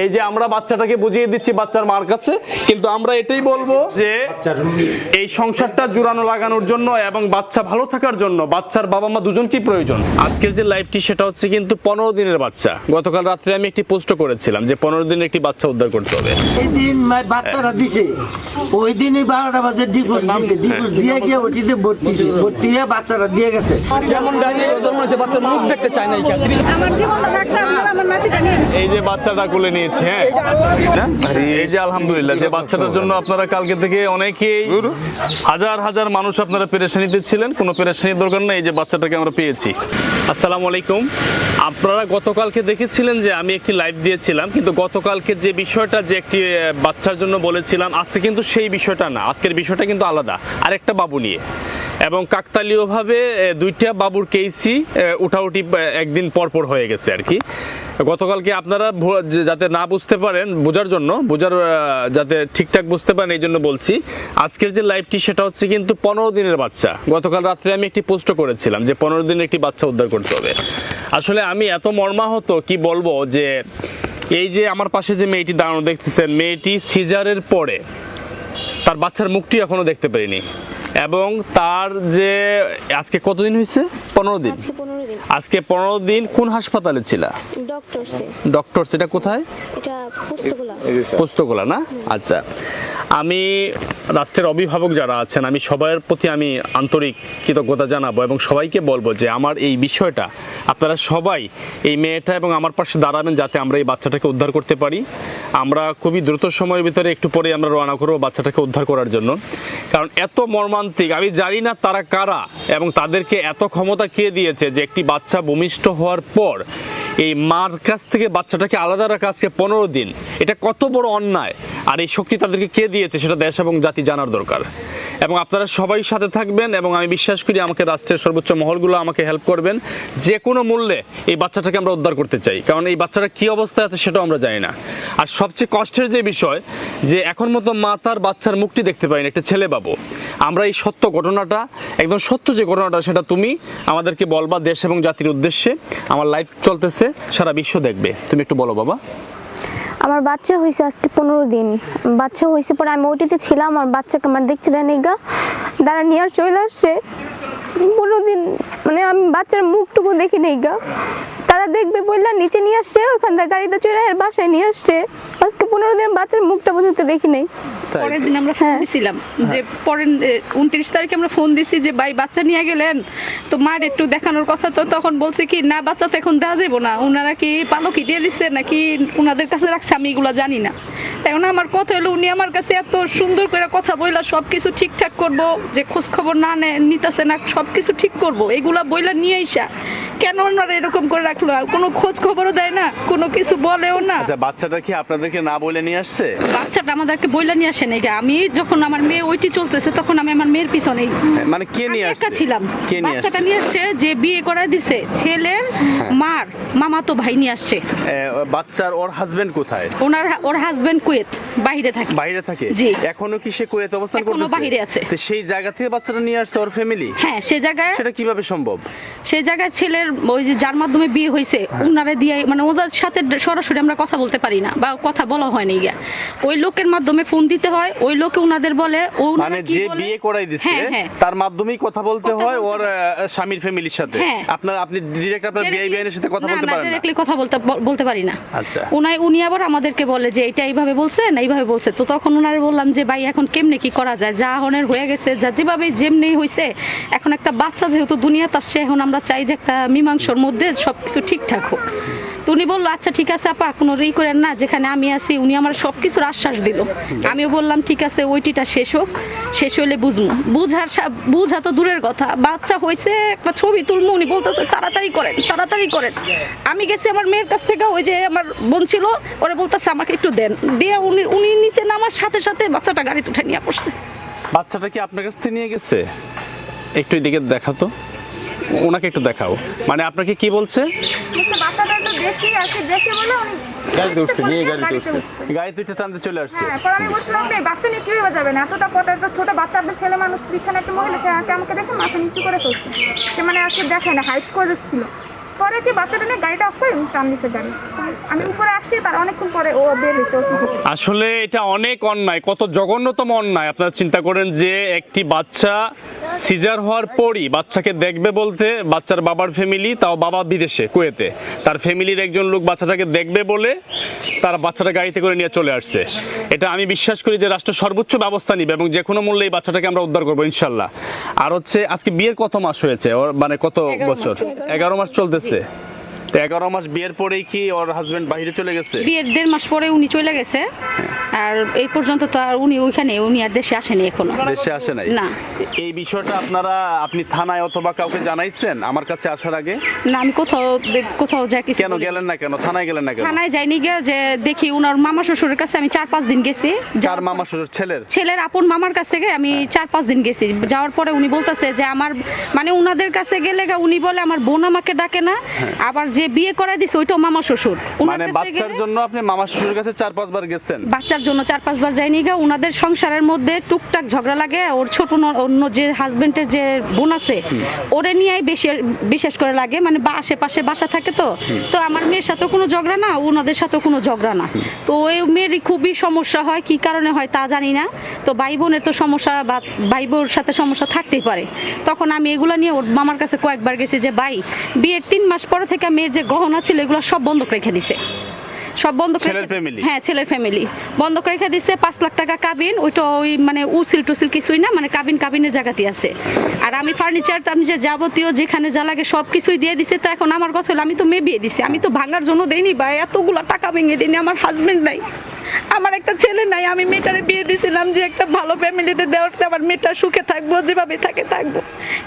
এই যে আমরা বাচ্চাটাকে বুঝিয়ে দিচ্ছি বাচ্চার মার কাছে কিন্তু আমরা এটাই বলব যে এই সংসারটা জোড়ানো লাগানোর জন্য এবং বাচ্চা ভালো থাকার জন্য বাচ্চার বাবা মা দুজনকেই প্রয়োজন। আজকের যে লাইভটি সেটা হচ্ছে কিন্তু পনেরো দিনের বাচ্চা। গতকাল রাত্রে আমি একটি পোস্ট করেছিলাম যে পনেরো দিনের একটি বাচ্চা উদ্ধার করতে হবে। এই দিন মাই বাচ্চারা দিছে। ওই দিনই বারোটা বাজে ডিভোর্স দিছে। ডিভোর্স দিয়ে গিয়ে ওটিতে ভর্তি ভর্তি হয়ে বাচ্চারা দিয়ে গেছে। যেমন ডাইনি জন্ম হয়েছে বাচ্চার মুখ দেখতে চায় না আমার জীবনটা থাকতে আমার নাতিটা নিয়ে। এই যে বাচ্চাটা কোলে নিয়েছে হ্যাঁ। এই যে আলহামদুলিল্লাহ। যে বাচ্চাটার জন্য আপনারা কালকে থেকে অনেকেই হাজার হাজার মানুষ আপনারা পেরেশানিতে ছিলেন কোনো পেরেশানির দরকার নেই এই যে বাচ্চাটাকে আমরা পেয়েছি। আসসালামু আলাইকুম। আপনারা গতকালকে দেখেছিলেন যে আমি একটি লাইভ দিয়েছিলাম কিন্তু গতকালকে যে বিষয়টা যে একটি বাচ্চার জন্য বলেছিলাম আজকে কিন্তু সেই বিষয়টা না। আজকের বিষয়টা কিন্তু আলাদা। আরেকটা বাবু নিয়ে। এবং কাকতালীয়ভাবে দুইটা বাবুর কেসই উঠাউটি একদিন পর পর হয়ে গেছে আর কি। গতকালকে আপনারা যাতে না বুঝতে পারেন, বোঝার জন্য, বোঝার যাতে ঠিকঠাক বুঝতে পারেন, এই জন্য বলছি। আজকের যে লাইভটি, সেটা হচ্ছে কিন্তু পনেরো দিনের বাচ্চা। গতকাল রাত্রে আমি একটি পোস্ট করেছিলাম যে পনেরো দিনের একটি বাচ্চা উদ্ধার করতে হবে। আসলে আমি এত মর্মাহত, কি বলব, যে এই যে আমার পাশে যে মেয়েটি দাঁড়ানো দেখতেছেন, মেয়েটি সিজারের পরে তার বাচ্চার মুখটি এখনও দেখতে পারিনি। এবং তার যে আজকে কতদিন হয়েছে? পনেরো দিন। আজকে পনেরো দিন। কোন হাসপাতালে ছিল? ডক্টর সেটা কোথায়? পুস্তকলা। পোস্তগোলা না? আচ্ছা। আমি রাষ্ট্রের অভিভাবক যারা আছেন, আমি সবার প্রতি আমি আন্তরিক কৃতজ্ঞতা জানাব এবং সবাইকে বলব যে আমার এই বিষয়টা, আপনারা সবাই এই মেয়েটা এবং আমার পাশে দাঁড়াবেন যাতে আমরা এই বাচ্চাটাকে উদ্ধার করতে পারি। আমরা খুবই দ্রুত সময়ের ভিতরে একটু পরে আমরা রওনা করব বাচ্চাটাকে উদ্ধার করার জন্য। কারণ এত মর্মান্তিক, আমি জানি না তারা কারা এবং তাদেরকে এত ক্ষমতা কে দিয়েছে যে একটি বাচ্চা ভূমিষ্ঠ হওয়ার পর এই মার কাছ থেকে বাচ্চাটাকে আলাদা রাখা আজকে পনেরো দিন। এটা কত বড় অন্যায়। আর এই শক্তি তাদেরকে কে দিয়েছে সেটা দেশ এবং জাতি জানার দরকার। এবং আপনারা সবাই সাথে থাকবেন এবং আমি বিশ্বাস করি আমাকে রাষ্ট্রের সর্বোচ্চ মহলগুলো আমাকে হেল্প করবেন। যে কোনো মূল্যে এই বাচ্চাটাকে আমরা উদ্ধার করতে চাই। কারণ এই বাচ্চাটা কি অবস্থায় আছে সেটাও আমরা জানি না। আর সবচেয়ে কষ্টের যে বিষয়, যে এখন মতো মা তার বাচ্চার মুখটি দেখতে পাইনি একটা ছেলে বাবু। আমরা এই সত্য ঘটনাটা, একদম সত্য যে ঘটনাটা, সেটা তুমি আমাদেরকে বলবা দেশ এবং জাতির উদ্দেশ্যে। আমার লাইফ চলতেছে, সারা বিশ্ব দেখবে। তুমি একটু বলো বাবা। আমার বাচ্চা হয়েছে আজকে পনেরো দিন। বাচ্চা হয়েছে পরে আমি ওটিতে ছিলাম আমার বাচ্চাকে আমার দেখতে দেয়নি গা। দাঁড়া নিয়ে আর চলে আসছে। পনেরো দিন মানে আমি বাচ্চার মুখটুকু দেখি নেই গা। তারা দেখবে বললা নিচে নিয়ে আসছে ওখান থেকে গাড়িতে চলে আর বাসায় নিয়ে আসছে। আজকে পনেরো দিন বাচ্চার মুখটা পর্যন্ত দেখি নেই। পরের দিন আমরা ফোন হ্যাঁ। দিছিলাম যে পরের উনত্রিশ তারিখে আমরা ফোন দিছি যে ভাই বাচ্চা নিয়ে গেলেন। তো মার একটু দেখানোর কথা তো তখন বলছে কি না বাচ্চা তো এখন দেওয়া যাব না। ওনারা কি পালকি দিয়ে দিচ্ছে নাকি ওনাদের কাছে রাখছে আমি এগুলো জানি না। এখন আমার কথা হলো উনি আমার কাছে এত সুন্দর করে কথা বইলা সব কিছু ঠিকঠাক করব যে খোঁজ খবর না নে নিতেছে না সব কিছু ঠিক করব। এগুলা বইলা নিয়ে আইসা কেন ওনারা এরকম করে রাখল? আর কোনো খোঁজ খবরও দেয় না কোনো কিছু বলেও না। আচ্ছা বাচ্চাটা কি আপনাদেরকে না বলে নিয়ে আসছে? বাচ্চাটা আমাদেরকে বইলা নিয়ে আসে নাই আমি যখন আমার মেয়ে ওইটি চলতেছে তখন আমি আমার মেয়ের পিছনেই। মানে কে নিয়ে আসছে? একা ছিলাম বাচ্চাটা নিয়ে আসছে যে বিয়ে করে দিছে। ছেলের মার মামা তো ভাই নিয়ে আসছে। বাচ্চার ওর হাজবেন্ড কোথায়? ওনার ওর হাজবেন্ড কুয়েত বাইরে থাকে বাইরে থাকে জি। এখনও কি সে কুয়েতে অবস্থান এখনও বাহিরে আছে। তো সেই জায়গা থেকে বাচ্চাটা নিয়ে আসছে ওর ফ্যামিলি হ্যাঁ সে জায়গায় সেটা কীভাবে সম্ভব সে জায়গায় ছেলের ওই যে যার মাধ্যমে বিয়ে হয়েছে হ্যাঁ। উনারে দিয়ে মানে ওদের সাথে সরাসরি আমরা কথা বলতে পারি না বা কথা বলা হয়নি গিয়া ওই লোকের মাধ্যমে ফোন দিতে হয় ওই লোকে উনাদের বলে ও মানে যে বিয়ে করাই দিচ্ছে হ্যাঁ, হ্যাঁ। তার মাধ্যমেই কথা বলতে হয় ওর স্বামীর ফ্যামিলির সাথে হ্যাঁ। আপনার আপনি ডিরেক্ট আপনার বিয়ে বিয়ের সাথে কথা বলতে পারেন না কথা বলতে বলতে পারি না আচ্ছা। উনি আবার আমাদেরকে বলে যে এটা এইভাবে বলছে না এইভাবে বলছে। তো তখন ওনারে বললাম যে, ভাই, এখন কেমনে কি করা যায়? যা হনের হয়ে গেছে, যা যেভাবে যেমনি হয়েছে এখন একটা বাচ্চা যেহেতু দুনিয়া তার সে এখন আমরা চাই যে একটা মীমাংসর মধ্যে সব কিছু ঠিকঠাক হোক। তো উনি বলল আচ্ছা ঠিক আছে আপা, কোনো ই করেন না, যেখানে আমি আছি। উনি আমার সব কিছুর আশ্বাস দিল। আমিও বললাম, ঠিক আছে, ওইটিটা শেষ হোক, শেষ হইলে বুঝব বুঝার বুঝা তো দূরের কথা। বাচ্চা হয়েছে একটা ছবি তুলবো উনি বলতেছে, তাড়াতাড়ি করেন তাড়াতাড়ি করেন। আমি গেছি আমার মেয়ের কাছ থেকে, ওই যে আমার বোন ছিল, ওরা বলতেছে, আমাকে একটু দেন। দিয়ে উনি উনি নিচে নামার সাথে সাথে বাচ্চাটা গাড়িতে উঠে নিয়ে পড়ছে বাচ্চাটা কি আপনার কাছ থেকে নিয়ে গেছে? একটু এদিকে দেখাতো। ওনাকে একটু দেখাও। মানে আপনাকে কি বলছে? বাচ্চাটা তো দেখি আসে দেখে বলে উনি গাড়িতে উঠছে নিয়ে গাড়িতে গাড়িতে উঠছে। উঠছে। গাড়িতে উঠে টানতে চলে আসছে। হ্যাঁ আমি বলছিলাম যে বাচ্চা নিয়ে কীভাবে যাবেন এতটা কত একটা ছোট বাচ্চা আপনার ছেলে মানুষ পিছনে একটা মহিলা সে আমাকে দেখে মাথা নিচু করে ফেলছে। সে মানে আজকে দেখে না হাইট করে ছিল পরে কি বাচ্চাটা নিয়ে গাড়িটা অফ করে টান দিছে গাড়ি আমি উপরে আসছি তার অনেকক্ষণ পরে ও বের হয়েছে। আসলে এটা অনেক অন্যায় কত জঘন্যতম অন্যায়। আপনারা চিন্তা করেন যে একটি বাচ্চা সিজার হওয়ার পরই বাচ্চাকে দেখবে বলতে বাচ্চার বাবার ফ্যামিলি তাও বাবা বিদেশে কুয়েতে। তার ফ্যামিলির একজন লোক বাচ্চাটাকে দেখবে বলে তার বাচ্চাটা গাড়িতে করে নিয়ে চলে আসছে। এটা আমি বিশ্বাস করি যে রাষ্ট্র সর্বোচ্চ ব্যবস্থা নিবে এবং যে কোনো মূল্যে এই বাচ্চাটাকে আমরা উদ্ধার করব ইনশাল্লাহ। আর হচ্ছে আজকে বিয়ের কত মাস হয়েছে? ওর মানে কত বছর? এগারো মাস চলতেছে। 对 তো এগারো মাস বিয়ের পরেই কি ওর হাজবেন্ড বাইরে চলে গেছে? বিয়ের দেড় মাস পরে উনি চলে গেছে। আর এই পর্যন্ত তো আর উনি ওইখানে উনি আর দেশে আসেনি এখনও। দেশে আসে নাই? না। এই বিষয়টা আপনারা আপনি থানায় অথবা কাউকে জানাইছেন আমার কাছে আসার আগে? না আমি কোথাও দে- কোথাও যা কিছু কেন বলিনি। গেলেন না কেন? থানায় গেলেন না কেন? থানায় যাইনি গিয়ে যে দেখি উনার মামা শ্বশুরের কাছে আমি চার পাঁচ দিন গেছি। যাওয়ার মামা শ্বশুর? ছেলের? ছেলের আপন মামার কাছ থেকে আমি চার পাঁচ দিন গেছি। যাওয়ার পরে উনি বলতেছে যে আমার মানে উনাদের কাছে গেলে গা উনি বলে আমার বোন আমাকে ডাকে না। আবার যে বিয়ে করাই দিছে ওইটাও মামা শ্বশুর। মানে বাচ্চার জন্য আপনি মামা শ্বশুরের কাছে চার পাঁচবার গেছেন? বাচ্চার জন্য চার পাঁচবার যায়নি গা। উনাদের সংসারের মধ্যে টুকটাক ঝগড়া লাগে। ওর ছোট অন্য যে হাজবেন্ডের যে বোন আছে ওরে নিয়েই বেশি বিশেষ করে লাগে। মানে বা আশেপাশে বাসা থাকে তো। তো আমার মেয়ের সাথে কোনো ঝগড়া না ওনাদের সাথে কোনো ঝগড়া না। তো ওই মেয়েরই খুবই সমস্যা হয়। কি কারণে হয় তা জানি না। তো ভাই বোনের তো সমস্যা বা ভাই বোর সাথে সমস্যা থাকতেই পারে। তখন আমি এগুলো নিয়ে ওর মামার কাছে কয়েকবার গেছি যে ভাই বিয়ের তিন মাস পরে থেকে মেয়ের যে গহনা ছিল এগুলো সব বন্ধক রেখে দিছে। সব বন্ধ ছেলের? হ্যাঁ ছেলের ফ্যামিলি বন্ধ রেখে দিছে পাঁচ লাখ টাকা কাবিন ওইটা ওই মানে উসিল টুসিল কিছুই না মানে কাবিন কাবিনের জায়গাতে আছে। আর আমি ফার্নিচার আমি যে যাবতীয় যেখানে যা লাগে সব কিছুই দিয়ে দিছে তো এখন আমার কথা হলো আমি তো মেয়ে বিয়ে দিছি আমি তো ভাঙার জন্য দেইনি বা এতগুলো টাকা ভেঙে দিইনি আমার হাজবেন্ড নাই। আমার একটা ছেলে নাই, আমি মেয়েটারে বিয়ে দিছিলাম যে একটা ভালো ফ্যামিলিতে দেওয়ার আমার মেয়েটা সুখে থাকব, যেভাবে থাকে থাকব।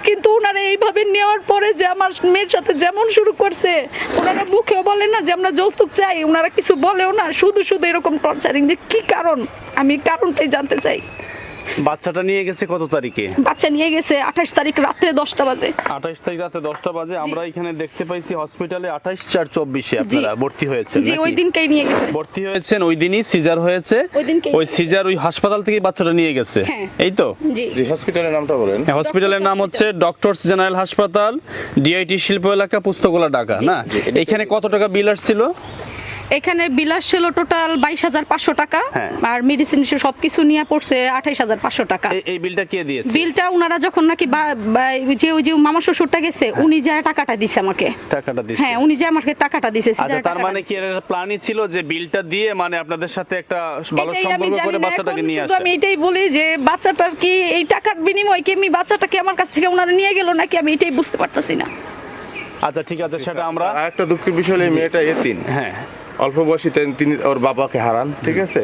কিন্তু ওনারা এইভাবে নেওয়ার পরে যে আমার মেয়ের সাথে যেমন শুরু করছে ওনারা মুখেও বলে না যে আমরা যৌতুক চাই ওনারা কিছু বলেও না, শুধু শুধু এরকম টর্চারিং যে কি কারণ? আমি কারণটাই জানতে চাই। বাচ্চাটা নিয়ে গেছে কত তারিখে? বাচ্চা নিয়ে গেছে আঠাশ তারিখ রাত্রে দশটা বাজে। আঠাশ তারিখ রাতে দশটা বাজে। আমরা এখানে দেখতে পাইছি হসপিটালে আঠাশ চার চব্বিশে আপনারা ভর্তি হয়েছেন জি ওই দিনকেই নিয়ে গেছে। ভর্তি হয়েছেন ওই দিনই সিজার হয়েছে। ওই দিনকেই। ওই সিজার ওই হাসপাতাল থেকে বাচ্চাটা নিয়ে গেছে। হ্যাঁ। এই তো? জি। হসপিটালের নামটা বলেন। হ্যাঁ, হসপিটালের নাম হচ্ছে ডক্টরস জেনারেল হাসপাতাল ডিআইটি শিল্প এলাকা পুস্তকলা ঢাকা না? এখানে কত টাকা বিল আসছিল? এখানে বিলাস ছিল টোটাল বাইশ হাজার পাঁচশো টাকা হ্যাঁ। আর মেডিসিন সবকিছু নিয়ে পড়ছে আঠাইশ হাজার পাঁচশো টাকা। এই- বিলটা কে দিয়েছে? বিলটা ওনারা যখন নাকি যে ওই যে মামা শ্বশুরটা গেছে উনি যা টাকাটা দিছে আমাকে। টাকাটা দিচ্ছে হ্যাঁ উনি যে আমাকে টাকাটা দিছে আচ্ছা তার মানে কি এর প্ল্যানই ছিল যে বিলটা দিয়ে মানে আপনাদের সাথে একটা ভালো সম্পর্ক করে বাচ্চাটাকে নিয়ে আসে আমি এটাই বলি যে বাচ্চাটার কি এই টাকার বিনিময়ে কি আমি বাচ্চাটাকে আমার কাছ থেকে ওনারা নিয়ে গেল নাকি আমি এটাই বুঝতে পারতাছি না? আচ্ছা ঠিক আছে সেটা আমরা আর একটা দুঃখের বিষয় হলো এই মেয়েটা এতিন হ্যাঁ। অল্প বয়সী তিনি ওর বাবাকে হারান ঠিক আছে?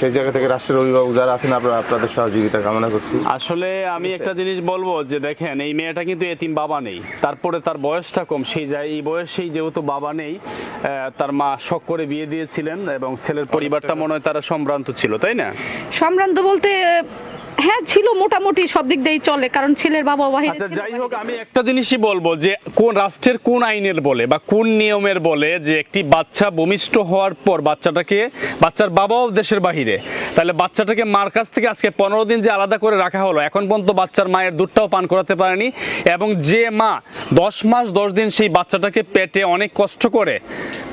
সেই জায়গা থেকে রাষ্ট্রের অভিভাবক যারা আছেন আপনারা আপনাদের সহযোগিতা কামনা করছি। আসলে আমি একটা জিনিস বলব যে দেখেন এই মেয়েটা কিন্তু এতিম বাবা নেই। তারপরে তার বয়সটা কম সেই যায় এই বয়সেই যেহেতু বাবা নেই তার মা শখ করে বিয়ে দিয়েছিলেন এবং ছেলের পরিবারটা মনে হয় তারা সম্ভ্রান্ত ছিল তাই না? সম্ভ্রান্ত বলতে হ্যাঁ ছিল মোটামুটি সব দিক দিয়েই চলে কারণ ছেলের বাবা বাহিরে আচ্ছা যাই হোক আমি একটা জিনিসই বলব যে কোন রাষ্ট্রের কোন আইনের বলে বা কোন নিয়মের বলে যে একটি বাচ্চা ভূমিষ্ঠ হওয়ার পর বাচ্চাটাকে বাচ্চার বাবাও দেশের বাহিরে তাহলে বাচ্চাটাকে মার কাছ থেকে আজকে পনেরো দিন যে আলাদা করে রাখা হলো এখন পর্যন্ত বাচ্চার মায়ের দুধটাও পান করাতে পারেনি এবং যে মা দশ মাস দশ দিন সেই বাচ্চাটাকে পেটে অনেক কষ্ট করে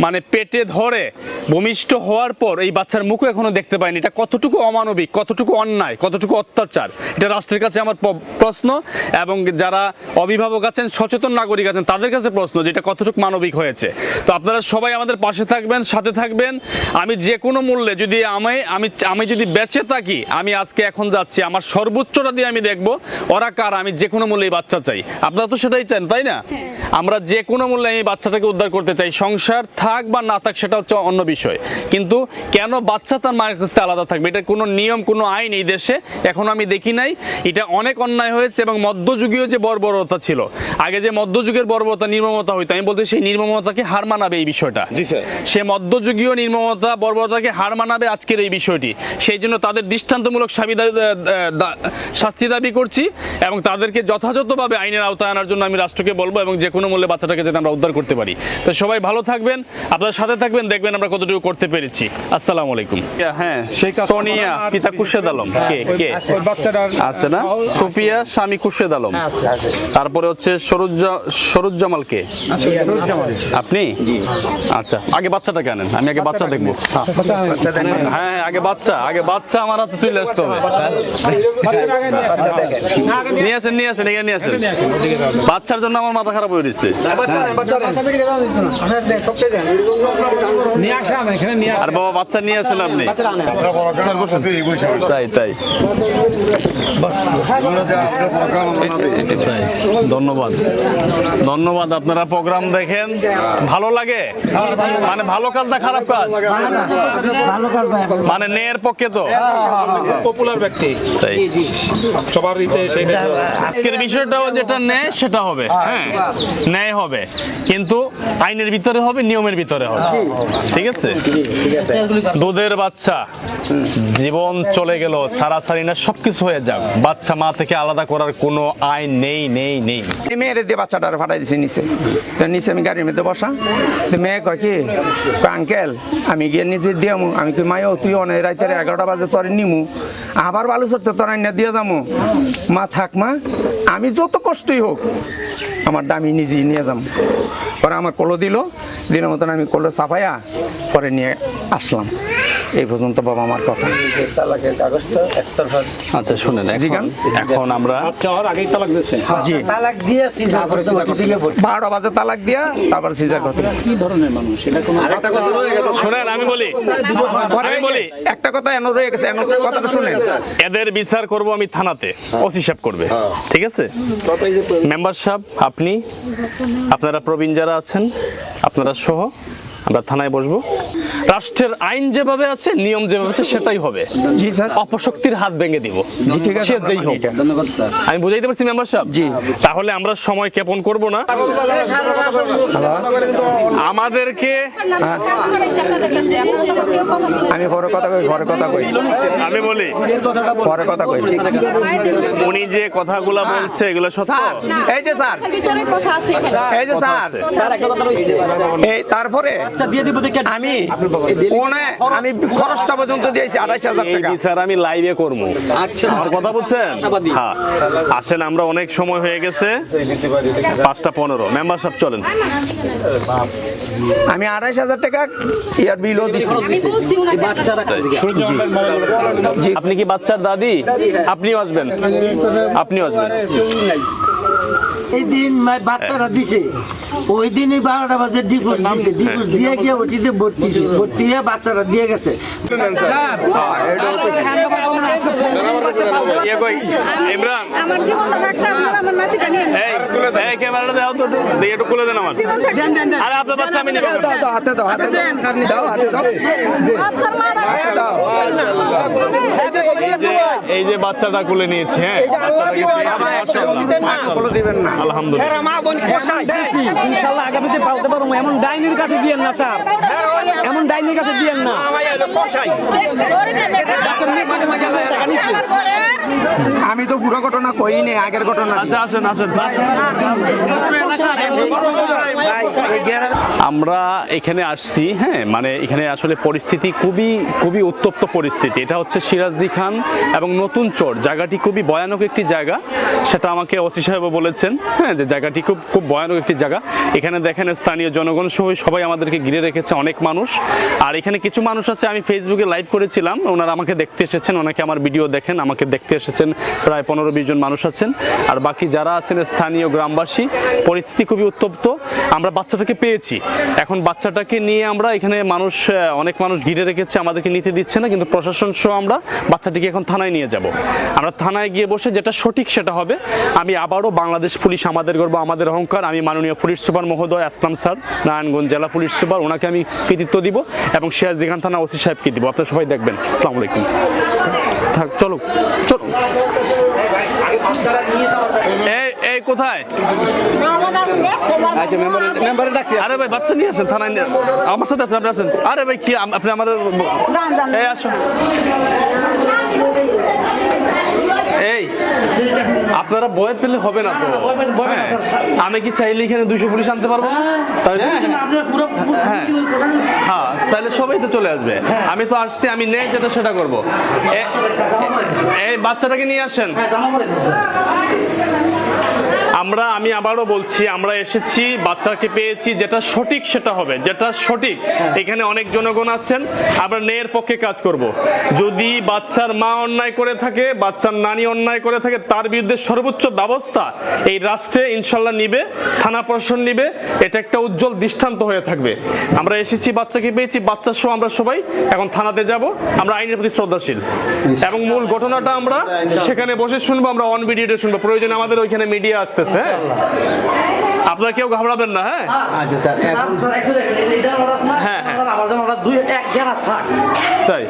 মানে পেটে ধরে ভূমিষ্ঠ হওয়ার পর এই বাচ্চার মুখও এখনও দেখতে পায়নি এটা কতটুকু অমানবিক কতটুকু অন্যায় কতটুকু অত্যাচার এটা রাষ্ট্রের কাছে আমার প্রশ্ন এবং যারা অভিভাবক আছেন সচেতন নাগরিক আছেন তাদের কাছে প্রশ্ন যে এটা কতটুকু মানবিক হয়েছে। তো আপনারা সবাই আমাদের পাশে থাকবেন সাথে থাকবেন। আমি যে কোনো মূল্যে যদি আমি আমি আমি যদি বেঁচে থাকি আমি আজকে এখন যাচ্ছি আমার সর্বোচ্চটা দিয়ে আমি দেখব ওরা কার আমি যে কোনো মূল্যে এই বাচ্চা চাই। আপনারা তো সেটাই চান তাই না? আমরা যে কোনো মূল্যে এই বাচ্চাটাকে উদ্ধার করতে চাই সংসার থাক বা না থাক সেটা হচ্ছে অন্য বিষয়। কিন্তু কেন বাচ্চা তার মায়ের কাছ আলাদা থাকবে? এটা কোনো নিয়ম কোনো আইন এই দেশে এখন আমি দেখি নাই এটা অনেক অন্যায় হয়েছে এবং মধ্যযুগীয় যে বর্বরতা ছিল আগে যে মধ্যযুগের বর্বরতা নির্মমতা হইতো আমি বলতে সেই নির্মমতাকে হার মানাবে এই বিষয়টা। সে মধ্যযুগীয় নির্মমতা বর্বরতাকে হার মানাবে আজকের এই বিষয়টি। সেই জন্য তাদের দৃষ্টান্তমূলক শাস্তি দাবি করছি এবং তাদেরকে যথাযথভাবে আইনের আওতায় আনার জন্য আমি রাষ্ট্রকে বলব এবং যে কোনো মূল্যে বাচ্চাটাকে যাতে আমরা উদ্ধার করতে পারি। তো সবাই ভালো থাকবেন আপনার সাথে থাকবেন দেখবেন আমরা কতটুকু করতে পেরেছি। আসসালামু আলাইকুম। হ্যাঁ সোনিয়া পিতা কুশেদ আলম কে কে? আছে না? সুফিয়া স্বামী কুশেদ আলম। তারপরে হচ্ছে সরুজ্জা- সরুজ্জামাল কে? আপনি? আচ্ছা আগে বাচ্চাটাকে আনেন আমি আগে বাচ্চা দেখব। হ্যাঁ হ্যাঁ আগে বাচ্চা আগে বাচ্চা আমার হাতে চলে আসতে হবে। নিয়ে আসেন। নিয়ে আসেন এখানে নিয়ে আসেন। বাচ্চার জন্য আমার মাথা খারাপ হয়ে দিচ্ছে আর বাবা বাচ্চা নিয়ে আসেন আপনি। তাই তাই। ধন্যবাদ। ধন্যবাদ আপনারা প্রোগ্রাম দেখেন। ভালো লাগে? মানে ভালো কাজ না খারাপ কাজ? ভালো কাজ ভাই মানে ন্যায়ের পক্ষে তো? পপুলার ব্যক্তি। সবার আজকের বিষয়টাও যেটা নেয় সেটা হবে। হ্যাঁ। ন্যায় হবে। কিন্তু আইনের ভিতরে হবে নিয়মের ভিতরে হবে। ঠিক আছে? দুধের বাচ্চা। জীবন চলে গেল সারাসারি না সবকিছু হয়ে যাক। বাচ্চা মা থেকে আলাদা করার কোনো আইন নেই নেই নেই। মেয়েরে দিয়ে বাচ্চাটা ফাটাই দিছে নিচে। নিচে আমি গাড়ির মধ্যে বসা। তো মেয়ে কয় কি আঙ্কেল, আমি গিয়ে নিচে দিয়ামু আমি। কি মায়ও তুই অনেক রাইতে এগারোটা বাজে তোর নিমু। আবার বালু চড়তে তোর আইনা দিয়ে যাব মা থাক মা, আমি যত কষ্টই হোক, আমার দামি নিজেই নিয়ে যাম। পরে আমার কলো দিল দিনের মতন আমি কলো চাপাইয়া পরে নিয়ে আসলাম। এই পর্যন্ত বাবা আমার কথা। আচ্ছা শুনেন এখন আমরা চাওয়ার আগেই তালাক জি। তালাক ভর্তি বারোটা বাজে তালাক দিয়া তারপর সিজার কথা কি ধরনের মানুষ? এটা কোনো শোনেন আমি বলি। আমি বলি। একটা কথা এন রয়ে গেছে এন কথাটা শুনেন। এদের বিচার করব আমি থানাতে ওসি সাহেব করবে। ঠিক আছে? মেম্বার সাহেব আপনি আপনারা প্রবীণ যারা আছেন আপনারা সহ আমরা থানায় বসবো। রাষ্ট্রের আইন যেভাবে আছে নিয়ম যেভাবে আছে সেটাই হবে। জি স্যার। অপশক্তির হাত ভেঙে দিব। জি ঠিক আছে যেই হোক। ধন্যবাদ স্যার। আমি বুঝাইতে পারছি মেম্বার সাহেব? জি। তাহলে আমরা সময় ক্ষেপণ করব না? আমাদেরকে আমি পরে কথা কই ঘরে কথা কই আমি বলি পরে কথা কই উনি যে কথাগুলা বলছে এগুলো সত্য? স্যার এই যে স্যার। ভিতরে কথা আছে। এই যে কথা স্যার আছে। এই তারপরে আচ্ছা দিয়ে দিব দেখে। আমি আমি খরচটা পর্যন্ত দিয়েছি আড়াইশ হাজার টাকা। বিচার আমি লাইভে করব। আচ্ছা। আমার কথা বলছেন? হ্যাঁ। আসেন আমরা অনেক সময় হয়ে গেছে। পাঁচটা পনেরো। মেম্বার সাহেব চলেন। আমি আড়াইশ হাজার টাকা ইয়ার বিলও দিছি। বাচ্চারা আপনি কি বাচ্চার দাদি? আপনিও আসবেন। আপনিও আসবেন। এই দিন মাই বাচ্চারা দিছে। ওই দিনই বারোটা বাজে ডিভোর্স দিছে। ডিভোর্স দিয়ে গিয়ে ওটিতে ভর্তি ভর্তি হয়ে বাচ্চারা দিয়ে গেছে। ইমরান আমার জীবনটা থাকতে আমার নাতিটা নিয়ে এই ক্যামেরাটা দাও তো দিয়ে একটু খুলে দেন আমার। আরে আপনার বাচ্চা আমি নেব। দাও দাও হাতে দাও হাতে দাও। সামনে দাও হাতে দাও। বাচ্চার মা দাও। এই যে- বাচ্চাটা খুলে নিয়েছে হ্যাঁ। বাচ্চাটাকে। দিবেন না। আলহামদুলিল্লাহ। ইনশাল্লাহ আগামীতে পালতে পারব। এমন ডাইনির কাছে দিয়েন না স্যার। এমন ডাইনির কাছে দিয়েন না। আমি তো পুরো ঘটনা কই নেই আগের ঘটনা আচ্ছা আসেন আসেন। আমরা এখানে আসছি হ্যাঁ মানে এখানে আসলে পরিস্থিতি খুবই খুবই উত্তপ্ত পরিস্থিতি। এটা হচ্ছে সিরাজদি খান এবং নতুন চর। জায়গাটি খুবই ভয়ানক একটি জায়গা সেটা আমাকে ওসি সাহেব বলেছেন। হ্যাঁ যে জায়গাটি খুব খুব ভয়ানক একটি জায়গা। এখানে দেখেন স্থানীয় জনগণ সহ সবাই আমাদেরকে ঘিরে রেখেছে অনেক মানুষ। আর এখানে কিছু মানুষ আছে, আমি ফেসবুকে লাইভ করেছিলাম, ওনারা আমাকে দেখতে এসেছেন অনেকে আমার ভিডিও দেখেন, আমাকে দেখতে এসেছেন, প্রায় পনেরো বিশ জন মানুষ আছেন। আর বাকি যারা আছেন স্থানীয় গ্রামবাসী, পরিস্থিতি খুবই উত্তপ্ত, আমরা বাচ্চাটাকে পেয়েছি। এখন বাচ্চাটাকে নিয়ে আমরা এখানে মানুষ অনেক মানুষ ঘিরে রেখেছে, আমাদেরকে নিতে দিচ্ছে না, কিন্তু প্রশাসন সহ আমরা বাচ্চাটিকে এখন থানায় নিয়ে যাব। আমরা থানায় গিয়ে বসে যেটা সঠিক সেটা হবে, আমি আবারও বাংলাদেশ পুলিশ আমাদের গর্ব আমাদের অহংকার। আমি মাননীয় পুলিশ সুপার মহোদয় আসলাম স্যার নারায়ণগঞ্জ জেলা পুলিশ সুপার। ওনাকে আমি কৃতিত্ব দিব এবং শেয়ার সিরাজদিখান থানা ওসি সাহেবকে দিব। আপনারা সবাই দেখবেন। আসসালামু আলাইকুম। থাক চলো চলো। এই এই কোথায়? আচ্ছা মেম্বার মেম্বারে ডাকছি। আরে ভাই বাচ্চা নিয়ে আসেন থানায় আমার সাথে আসেন আপনি আসেন। আরে ভাই কি আপনি আমার এই আসুন। এই আপনারা বয় পেলে হবে না তো? হ্যাঁ। আমি কি চাইলে এখানে দুশো পুলিশ আনতে পারব? তাহলে হ্যাঁ হ্যাঁ তাহলে সবাই তো চলে আসবে। আমি তো আসছি আমি নেই যেটা সেটা করব। এই বাচ্চাটাকে নিয়ে আসেন। আমরা আমি আবারও বলছি আমরা এসেছি বাচ্চাকে পেয়েছি যেটা সঠিক সেটা হবে যেটা সঠিক। এখানে অনেক জনগণ আছেন আমরা ন্যায়ের পক্ষে কাজ করব। যদি বাচ্চার মা অন্যায় করে থাকে বাচ্চার নানি অন্যায় করে থাকে তার বিরুদ্ধে সর্বোচ্চ ব্যবস্থা এই রাষ্ট্রে ইনশাল্লাহ নিবে থানা প্রশাসন নিবে এটা একটা উজ্জ্বল দৃষ্টান্ত হয়ে থাকবে। আমরা এসেছি বাচ্চাকে পেয়েছি বাচ্চার সহ আমরা সবাই এখন থানাতে যাব আমরা আইনের প্রতি শ্রদ্ধাশীল। এবং মূল ঘটনাটা আমরা সেখানে বসে শুনব আমরা অন ভিডিওতে শুনব। প্রয়োজনে আমাদের ওইখানে মিডিয়া আসতেছে হ্যাঁ আপনারা কেউ ঘাবড়াবেন না হ্যাঁ? আচ্ছা স্যার হ্যাঁ, হ্যাঁ। তাই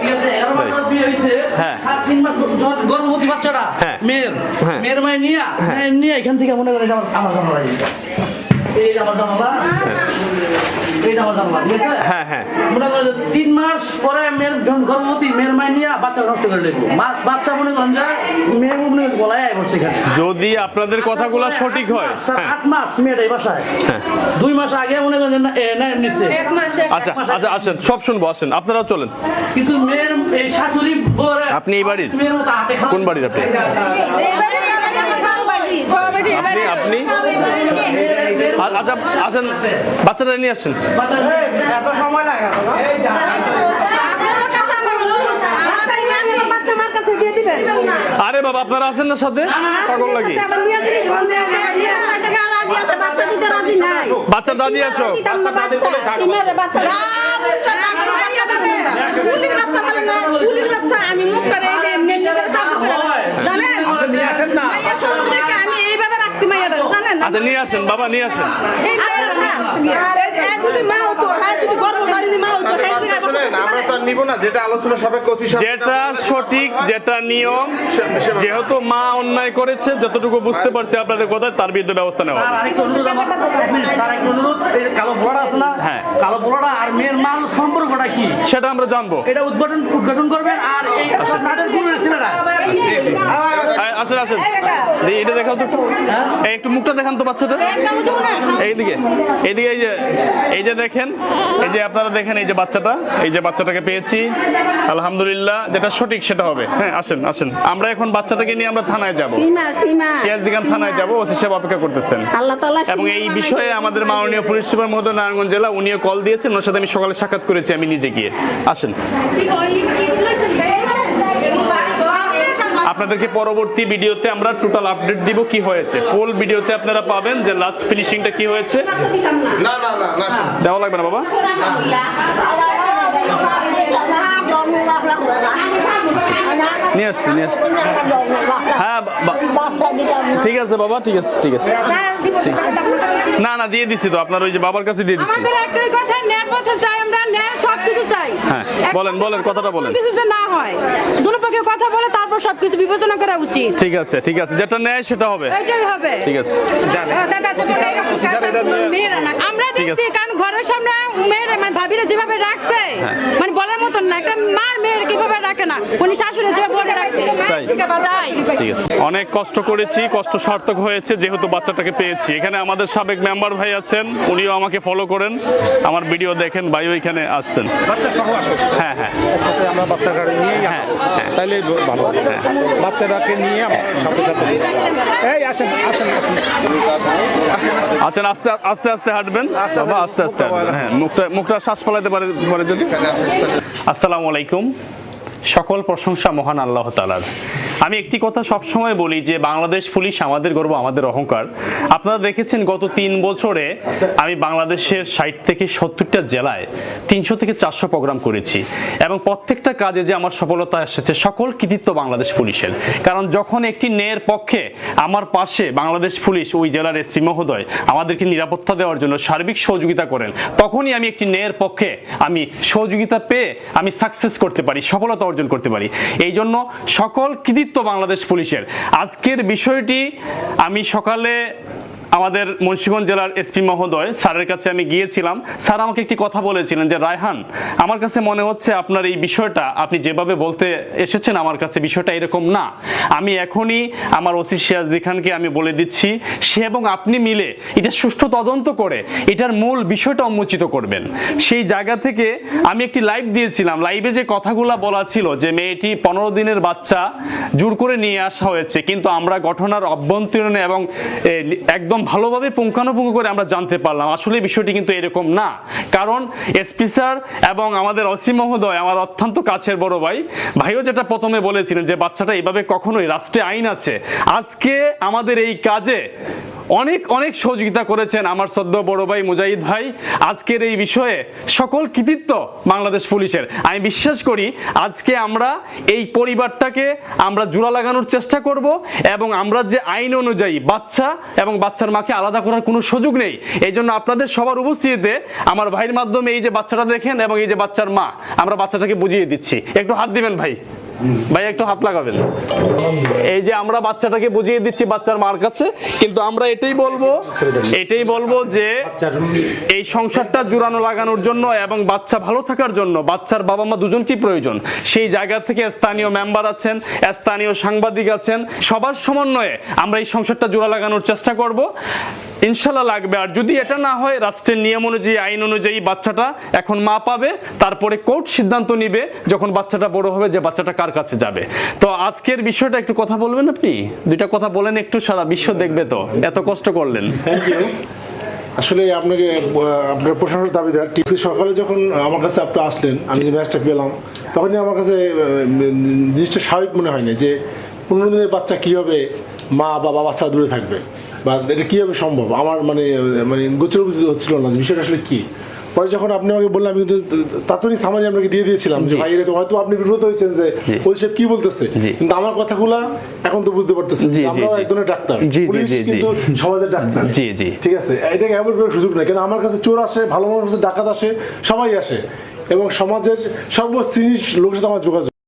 হ্যাঁ। সাত তিন মাস জ- গর্ভবতী বাচ্চাটা হ্যাঁ। মেয়ের। মেয়ের মায়ের নিয়ে এখান থেকে মনে করে আমার- আমার লাগে আমার এইটা আমার জানালা ঠিক আছে হ্যাঁ হ্যাঁ। মনে করে তিন মাস পরে মেয়ের যখন গর্ভবতী মেয়ের নিয়ে বাচ্চা নষ্ট করে দেবো। বাচ্চা মনে করেন যে মনে আয় যদি আপনাদের কথাগুলো সঠিক হয় আট মাস, হ্যাঁ মেয়েটা এই বাসায়। হ্যাঁ। দুই মাস আগে মনে করেন না- নিচ্ছে আচ্ছা আচ্ছা আসেন সব শুনব আসেন আপনারাও চলেন। কিন্তু মেয়ের এই শাশুড়ি আপনি এই বাড়ির? কোন বাড়ির আপনি? আপনি? আচ্ছা আসেন বাচ্চাটা নিয়ে আসেন। এত সময় লাগে আরে বাবা আপনারা আছেন না সাথে? পাগল লাগি বাচ্চা দাদি আসো। আমি মুখ করে আমি জানেন? আচ্ছা নিয়ে আসেন বাবা নিয়ে আসেন। হ্যাঁ হ্যাঁ আচ্ছা, যেটা সঠিক যেটা নিয়ম যেহেতু মা অন্যায় করেছে যতটুকু বুঝতে পারছি আপনাদের কথা তার বিরুদ্ধে ব্যবস্থা নেওয়া হ্যাঁ। কালো পোলাটা আর মেয়ের মাল সম্পর্কটা কি? সেটা আমরা জানব। এটা উদ্ঘাটন উদ্ঘাটন করবেন আর এই সব নাটের গুরুর ছেলেরা। আ- আসেন আসেন। এটা দেখাও তো। একটু মুখটা দেখান তো বাচ্চাটা এইদিকে। এইদিকে এই যে এই যে দেখেন এই যে আপনারা দেখেন এই যে বাচ্চাটা এই যে বাচ্চাটাকে পেয়েছি। আলহামদুলিল্লাহ যেটা সঠিক সেটা হবে। হ্যাঁ আসেন আসেন। আমরা এখন বাচ্চাটাকে নিয়ে আমরা থানায় যাব। সিয়াজদিগান থানায় যাব ওসি সাহেব অপেক্ষা করতেছেন। এবং এই বিষয়ে আমাদের মাননীয় পুলিশ সুপার মহোদয় নারায়ণগঞ্জ জেলা উনিও কল দিয়েছেন ওর সাথে আমি সকালে সাক্ষাৎ করেছি আমি নিজে গিয়ে। আসেন। আপনাদেরকে পরবর্তী ভিডিওতে আমরা টোটাল আপডেট দিব কি হয়েছে। ফুল ভিডিওতে আপনারা পাবেন যে লাস্ট ফিনিশিংটা কি হয়েছে। না না না না। দেওয়া লাগবে না বাবা? নিয়ে আসছি নিয়ে আসছি। হ্যাঁ ঠিক আছে বাবা ঠিক আছে ঠিক আছে। না না দিয়ে দিছি তো আপনার ওই যে বাবার কাছে দিয়ে দিছি। ন্যায় পথে চাই আমরা ন্যায় সবকিছু চাই। হ্যাঁ, বলেন, বলেন, কথাটা বলেন। কিছু যে না হয় দুটো পক্ষে কথা বলে তারপর সবকিছু বিবেচনা করা উচিত। ঠিক আছে ঠিক আছে যেটা নেয় সেটা হবে। এটাই হবে। ঠিক আছে। দাদা যেমন এরকম মেয়েরা না। আমরা দেখছি কারণ ঘরের সামনে মেয়েরা মানে ভাবিরা যেভাবে রাখছে হ্যাঁ। মানে বলার মতন না। একটা মার মেয়ের কীভাবে রাখে না? উনি শাশুড়ি যেভাবে বলে রাখছে। ঠিক আছে অনেক কষ্ট করেছি কষ্ট সার্থক হয়েছে যেহেতু বাচ্চাটাকে পেয়েছি। এখানে আমাদের সাবেক মেম্বার ভাই আছেন উনিও আমাকে ফলো করেন। আমার ভিডিও দেখেন ভাইও এখানে আসছেন। হ্যাঁ হ্যাঁ। আমরা বাচ্চা গাড়ি নিয়েই হ্যাঁ, হ্যাঁ। ভালো হ্যাঁ। বাচ্চাটাকে নিয়ে সাথে সাথে এই আসেন আসেন আসেন। আছেন আস্তে আস্তে আস্তে হাঁটবেন। বাবা আস্তে আস্তে হ্যাঁ মুখটা মুখটা শ্বাস ফলাইতে পারে পারে যদি। আসসালামু আলাইকুম। সকল প্রশংসা মহান আল্লাহ তালার আমি একটি কথা সবসময় বলি যে বাংলাদেশ পুলিশ আমাদের গর্ব, আমাদের অহংকার। আপনারা দেখেছেন গত তিন বছরে আমি বাংলাদেশের ষাট থেকে সত্তরটা জেলায় তিনশো থেকে চারশো প্রোগ্রাম করেছি এবং প্রত্যেকটা কাজে যে আমার সফলতা এসেছে, সকল কৃতিত্ব বাংলাদেশ পুলিশের। কারণ যখন একটি ন্যায়ের পক্ষে আমার পাশে বাংলাদেশ পুলিশ ওই জেলার এসপি মহোদয় আমাদেরকে নিরাপত্তা দেওয়ার জন্য সার্বিক সহযোগিতা করেন, তখনই আমি একটি ন্যায়ের পক্ষে আমি সহযোগিতা পেয়ে আমি সাকসেস করতে পারি, সফলতা অর্জন করতে পারি। এই জন্য সকল কৃতিত্ব কৃতিত্ব বাংলাদেশ পুলিশের। আজকের বিষয়টি আমি সকালে আমাদের মুন্সিগঞ্জ জেলার এসপি মহোদয় স্যারের কাছে আমি গিয়েছিলাম। স্যার আমাকে একটি কথা বলেছিলেন যে, রায়হান, আমার কাছে মনে হচ্ছে আপনার এই বিষয়টা, আপনি যেভাবে বলতে এসেছেন আমার কাছে বিষয়টা এরকম না। আমি এখনই আমার ওসি সিয়াজদি খানকে আমি বলে দিচ্ছি, সে এবং আপনি মিলে এটা সুষ্ঠু তদন্ত করে এটার মূল বিষয়টা উন্মোচিত করবেন। সেই জায়গা থেকে আমি একটি লাইভ দিয়েছিলাম। লাইভে যে কথাগুলো বলা ছিল যে, মেয়েটি পনেরো দিনের বাচ্চা, জোর করে নিয়ে আসা হয়েছে, কিন্তু আমরা ঘটনার অভ্যন্তরীণে এবং একদম ভালোভাবে পুঙ্খানুপুঙ্খ করে আমরা জানতে পারলাম। আসলে বিষয়টি কিন্তু এরকম না। কারণ এসপি স্যার এবং আমাদের অসীম মহোদয়, আমার অত্যন্ত কাছের বড় ভাই, ভাইও যেটা প্রথমে বলেছিলেন যে বাচ্চাটা এইভাবে কখনোই রাষ্ট্রে আইন আছে। আজকে আমাদের এই কাজে অনেক অনেক সহযোগিতা করেছেন আমার সদ্য বড় ভাই মুজাহিদ ভাই। আজকের এই বিষয়ে সকল কৃতিত্ব বাংলাদেশ পুলিশের। আমি বিশ্বাস করি আজকে আমরা এই পরিবারটাকে আমরা জোড়া লাগানোর চেষ্টা করব এবং আমরা যে আইন অনুযায়ী বাচ্চা এবং বাচ্চার মাকে আলাদা করার কোনো সুযোগ নেই। এই জন্য আপনাদের সবার উপস্থিতিতে আমার ভাইয়ের মাধ্যমে এই যে বাচ্চাটা দেখেন এবং এই যে বাচ্চার মা, আমরা বাচ্চাটাকে বুঝিয়ে দিচ্ছি। একটু হাত দিবেন ভাই। ভাই, একটু হাত লাগাবেন। এই যে আমরা বাচ্চাটাকে বুঝিয়ে দিচ্ছি বাচ্চার মার কাছে, কিন্তু আমরা এটাই বলব এটাই বলব যে এই সংসারটা জোরানো লাগানোর জন্য এবং বাচ্চা ভালো থাকার জন্য বাচ্চার বাবা মা দুজনকেই প্রয়োজন? সেই জায়গা থেকে স্থানীয় মেম্বার আছেন, স্থানীয় সাংবাদিক আছেন, সবার সমন্বয়ে আমরা এই সংসারটা জোড়া লাগানোর চেষ্টা করব। ইনশাল্লাহ লাগবে। আর যদি এটা না হয়, রাষ্ট্রের নিয়ম অনুযায়ী, আইন অনুযায়ী বাচ্চাটা এখন মা পাবে, তারপরে কোর্ট সিদ্ধান্ত নিবে যখন বাচ্চাটা বড় হবে যে বাচ্চাটা কার কাছে যাবে। তো আজকের বিষয়টা একটু কথা বলবেন আপনি? দুইটা কথা বলেন একটু, সারা বিশ্ব দেখবে তো। এত কষ্ট করলেন। আসলে আপনাকে আপনার প্রশংসার দাবিদার। টিপসি সকালে যখন আমার কাছে আপনি আসলেন, আমি যে ম্যাচটা পেলাম, তখনই আমার কাছে জিনিসটা স্বাভাবিক মনে হয়নি যে পনেরো দিনের বাচ্চা কীভাবে মা, বাবা, বাচ্চা দূরে থাকবে? বা এটা কীভাবে সম্ভব? আমার মানে মানে গোচর হচ্ছিল না বিষয়টা আসলে কী? পরে যখন আপনি আমাকে বললাম আমি কিন্তু তাৎক্ষণিক সামানি আপনাকে দিয়ে দিয়েছিলাম যে ভাই এরকম হয়তো আপনি বিব্রত হয়েছেন যে ওই সাহেব কি বলতেছে? কিন্তু আমার কথাগুলো এখন তো বুঝতে পারতেছেন যে আমরা আমরাও জি। ডাক্তার। পুলিশ। কিন্তু সমাজের ডাক্তার। জি, জি। ঠিক আছে? এটাকে এমন করে সুযোগ নাই? কেন আমার কাছে চোর আসে ভালো মানুষ ডাকাত আসে সবাই আসে। এবং সমাজের সর্বশ্রেণীর লোকের সাথে আমার যোগাযোগ।